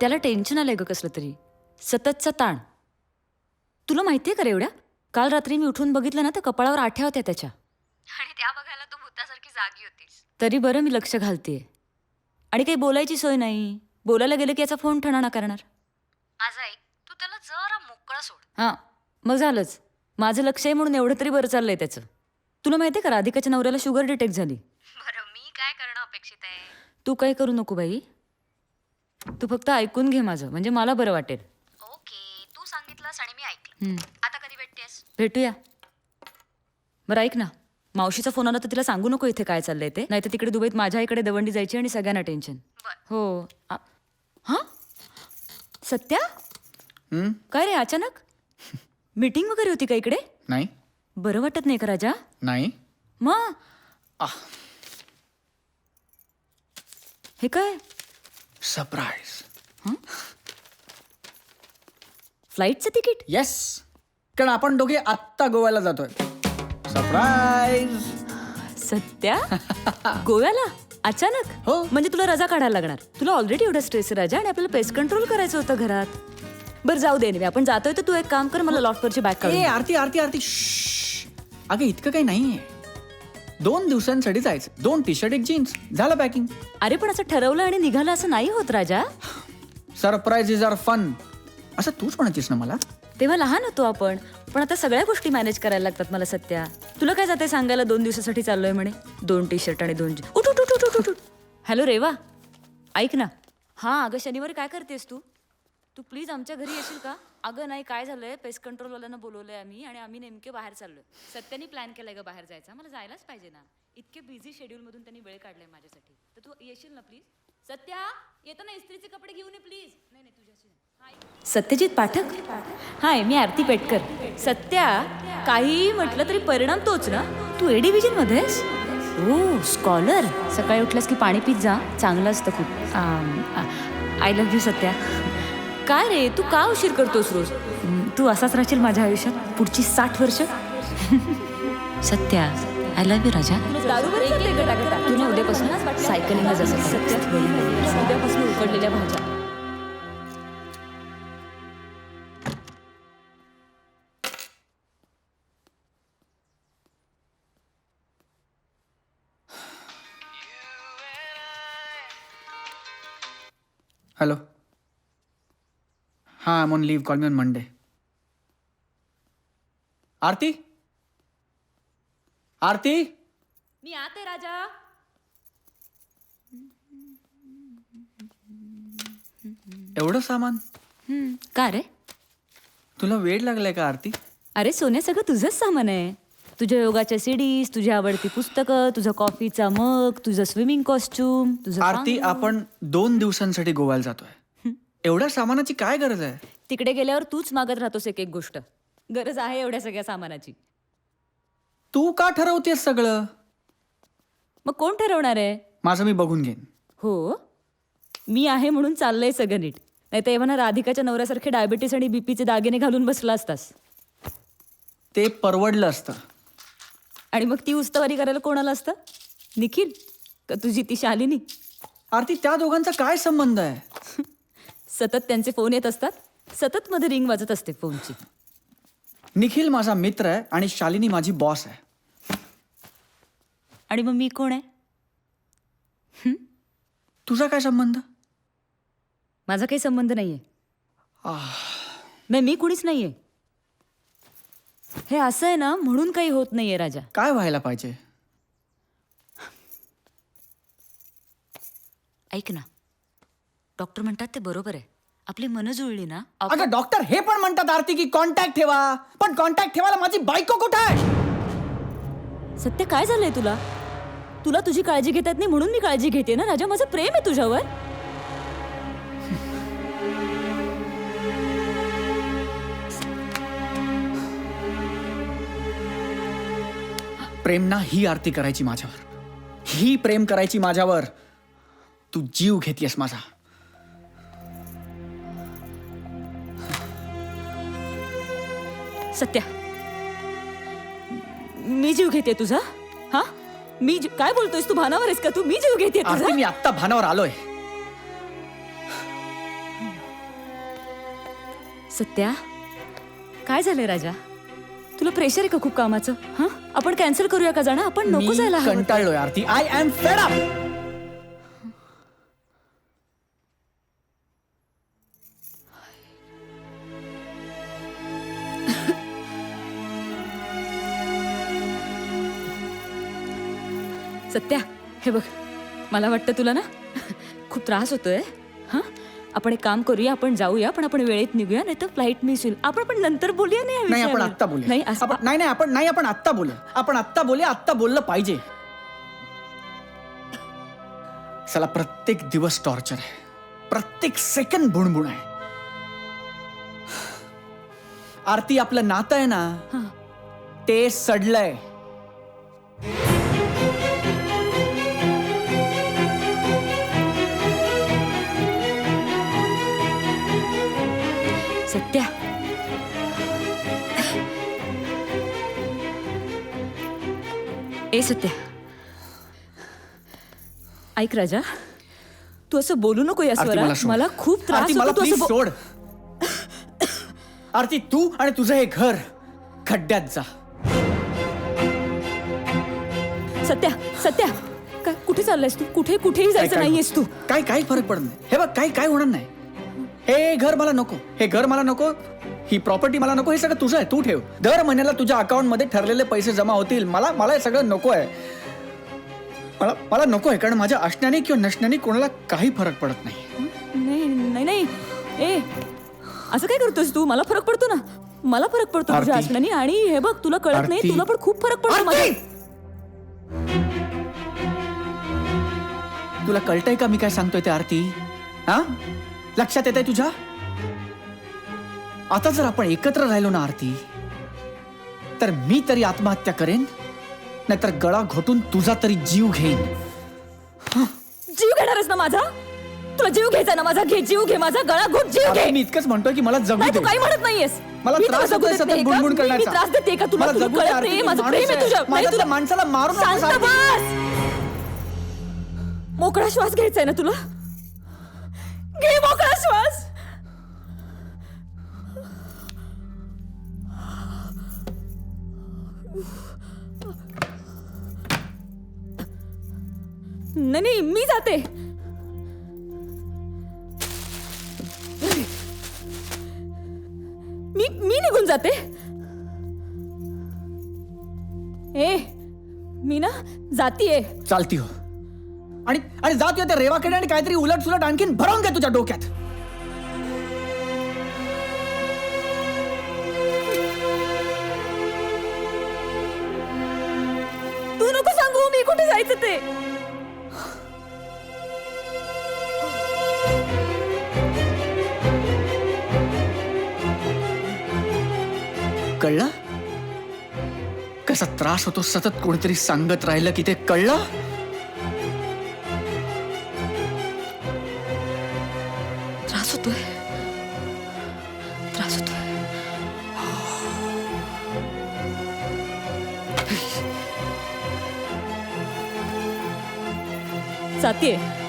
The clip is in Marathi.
त्याला टेन्शन आलंय ग कसलं तरी. सततचा ताण. तुला माहितीये का रे एवढ्या? काल रात्री मी उठून बघितलं ना तर कपाळावर आठ्या होत्या त्याच्या. आणि त्या बघायला तू भूतासारखी जागी होतीस. तरी बरं मी लक्ष घालतेय. आणि काही बोलायची सोय नाही. बोलायला गेलं की याचा फोन ठणाणा करणार. माझं ऐक तू त्याला जरा मोकळा सोड. हां मग झालंच. माझं लक्ष आहे म्हणून एवढं तरी बरं चाललंय त्याचं. तुला माहितीये का राधिकाच्या नवऱ्याला शुगर डिटेक्ट झाली. बरं मी काय करणं अपेक्षित आहे? तू काही करू नको बाई. तू फक्त ऐकून घे माझं म्हणजे मला बरं वाटेल. ओके तू सांगितलंस आणि मी ऐकलं. आता कधी भेटतेस? भेटूया. बरं ऐक ना. मावशीचा फोन आला तर तिला सांगू नको इथे काय चाललंय ते. नाही तर तिकडे दुबईत माझ्या इकडे दवंडी जायची आणि सगळ्यांना टेन्शन. हो. हा? सत्या? हं? काय रे अचानक? मीटिंग वगैरे होती का इकडे? नाही. बरं वाटत नाही का राजा? नाही. मग. हे काय? सरप्राईज फ्लाईटचं तिकीट येस कारण आपण दोघे आत्ता गोव्याला जातोय. सरप्राईज सत्या? गोव्याला? अचानक? हो. म्हणजे तुला रजा काढायला लागणार. तुला ऑलरेडी एवढा स्ट्रेस आहे राजा आणि आपल्याला पेस्ट कंट्रोल करायचं होतं घरात. बरं जाऊ दे anyway, आपण जातोय तर तू एक काम कर मला लॉटवरची बॅग काढून ए दे. आरती आरती आरती. श्श्श. अगं इतकं काही नाहीये. दोन दिवसांसाठी जायचं. दोन टी शर्ट एक जीन्स झालं पॅकिंग अरे पण असं ठरवलं आणि निघालं असं नाही होत राजा. सरप्राईज इज आर फन असं तूच म्हणतीस ना मला? तेव्हा लहान होतो आपण पण आता सगळ्या गोष्टी मॅनेज करायला लागतात मला सत्या. तुला काय जाते सांगायला दोन दिवसासाठी चाललोय म्हणे? दोन टी शर्ट आणि दोन उठ उठ उठ उठ उठ उठ उठ. हॅलो रेवा. ऐक ना. हा अगं शनिवारी काय करतेस तू? तू प्लीज आमच्या घरी येशील का? अगं नाही काय झालंय? पेस्ट कंट्रोलवाल्यानं बोलवलंय आम्ही आणि आम्ही नेमके बाहेर चाललोय. सत्यानी प्लॅन केलाय का बाहेर जायचा. मला जायलाच पाहिजे ना. इतके बिझी शेड्यूलमधून त्यांनी वेळ काढलाय माझ्यासाठी. तर तू येशील ना प्लीज सत्या येतो ना इस्त्रीचे कपडे घेऊन ये प्लीज नाही नाही तुझ्याशी सत्यजित पाठक? हाय मी आरती पेटकर. सत्या काही म्हटलं तरी परिणाम तोच ना. तू ए डिव्हिजन मध्येस ओ स्कॉलर सकाळी उठल्यास की पाणी पित जा. चांगलं असतं खूप. I love you Satya. काय रे? तू का उशीर करतोस रोज? तू असाच राहशील माझ्या आयुष्यात पुढची साठ वर्ष. सत्या आय लव्ह यू राजा. तू ना उद्यापासून सायकलिंगला जसं उद्यापासून उकडलेल्या भाज्या. हॅलो हां I on leave call me on Monday Aarti? Aarti? मी आते राजा. एवढं सामान? हम्म, का रे? तुला वेळ लागलाय का आरती? अरे सोन्या सगळं तुझंच सामान आहे. तुझ्या योगाच्या सीडीज तुझी आवडती पुस्तकं तुझा कॉफीचा मग तुझं स्विमिंग कॉस्ट्युम तुझं आरती पांघरूण. आपण दोन दिवसांसाठी गोव्याला जातोय. एवढ्या सामानाची काय गरज आहे? तिकडे गेल्यावर तूच मागत राहतोस एक एक गोष्ट. गरज आहे एवढ्या सगळ्या सामानाची. तू का ठरवतेस सगळं? मग कोण ठरवणार आहे? माझं मी बघून घेईन. हो? मी आहे म्हणून चाललंय सगळं नीट. नाही तर एव्हा राधिकाच्या नवऱ्यासारखे डायबिटीस आणि बीपीचे दागिने घालून बसला असतास. ते परवडलं असतं. आणि मग ती उस्तवारी करायला कोणाला असतं? निखिल? का तुझी ती शालिनी? आरती त्या दोघांचा काय संबंध आहे? सतत त्यांचे फोन येत असतात. सतत मध्ये रिंग वाजत असते फोनची. निखिल माझा मित्र आहे आणि शालिनी माझी बॉस आहे. आणि मग मी कोण आहे? तुझा काय संबंध? माझा काही संबंध नाहीये. नाही मी कुणीच नाहीये. हे असं आहे ना म्हणून काही होत नाहीये राजा. काय व्हायला पाहिजे? ऐक ना. डॉक्टर म्हणतात ते बरोबर आहे. आपली मन जुळली ना? आप- अगं डॉक्टर हे पण म्हणतात आरती की कॉन्टॅक्ट ठेवा. पण कॉन्टॅक्ट ठेवायला माझी बायको कुठे आहे? सत्य काय झालंय तुला? तुला तुझी काळजी घेता येत नाही म्हणून मी काळजी घेते ना? राजा माझं प्रेम आहे तुझ्यावर. प्रेम ना ही आरती करायची माझ्यावर. ही प्रेम करायची माझ्यावर. तू जीव घेतलीस माझा. सत्या. मी जीव घेते तुझा? हा? मी जी- काय बोलतोयस? तू भानावर आहेस का तू? मी जीव घेते तुझा? मी आत्ता भानावर आलोय. सत्या काय झालंय राजा? तुला प्रेशर आहे का खूप कामाचं? हा? आपण कॅन्सल करूया का जाणं? आपण नको मी जायला हवं. कंटाळलोय Aarti. I am fed up Satya हे बघ मला वाटतं तुला ना खूप त्रास होतोय. हा? आपण एक काम करूया आपण जाऊया पण आपण वेळेत निघूया नाही तर फ्लाईट मिस होईल. आपण पण नंतर बोलूया नाही या नाही आपण विषयावर. आत्ता बोलूया. नाही असं आपण नाही नाही आपण नाही आपण आत्ता बोलूया. आपण आत्ता बोलूया आत्ता बोललं पाहिजे. चला प्रत्येक दिवस टॉर्चर आहे. प्रत्येक सेकंड बुणबुण आहे. आरती आपलं नातं आहे ना ते सडलंय. ए सत्या. ऐक राजा तू असं बोलू नको या आरती मला स्वरात सोड. मला खूप त्रास आरती मला होतो तू प्लीज असं बो- सोड आरती तू आणि तुझं हे घर खड्ड्यात जा. सत्या सत्या. काय कुठे चाललायस तू? कुठे कुठेही काय- जायचं काय नाहीयेस तू. काय काही फरक पडत नाही? हे बघ काही काय होणार नाही. हे घर मला नको. हे घर मला नको. ही प्रॉपर्टी मला नको हे सगळं तुझं आहे तू ठेव. दर महिन्याला तुझ्या अकाउंटमध्ये ठरलेले पैसे जमा होतील. मला मला हे सगळं नको आहे. मला मला नको आहे कारण माझ्या असण्याने किंवा नसण्याने कोणाला काही फरक पडत नाही. नाही नाही नाही. ए असं काय करतोस तू? मला फरक पडतो ना. मला फरक पडतो तुझ्या आरती. असण्याने. आणि हे बघ तुला कळत नाही आरती. तुला पण खूप फरक पडतो! माझ्या. तुला कळतंय का मी काय सांगतोय ते आरती? हा? लक्षात येत आहे तुझ्या? आता जर आपण एकत्र राहिलो ना आरती तर मी तरी आत्महत्या करेन नाहीतर गळा घोटून तुझा तरी जीव घेईन. जीव घेणारच ना माझा? तुला जीव घ्यायचा ना माझा? घे जीव घे माझा गळा घोट जीव घे. मी इतकंच म्हणतोय की मला जगू नाही दे. तू काही म्हणत नाहीयेस. मला मी तुला त्रास जगू होतोय देत सतत नाही का? बुणबुण मी- मी करण्याचा. त्रास देते का तुला मला तुला जगू दे, कळत आरती, नाही मी माझं माणूस प्रेम आहे आहे. तुझ्या नाही तुला माणसाला मारू नकोस, शांत. बस! मोकळा श्वास घ्यायचा आहे ना तुला? घे मोकळा श्वास! नाही नाही मी जाते. मी मी निघून जाते. ए मी ना जातीये. चालती हो. आणि आणि जात त्या रेवाकडे आणि काहीतरी उलट सुलट आणखीन भरवून घे तुझ्या डोक्यात. सांगू मी कुठे जायचं ते? कळलं? कसा त्रास होतो सतत कोणीतरी सांगत राहिलं की ते कळलं? त्रास होतोय. जाते.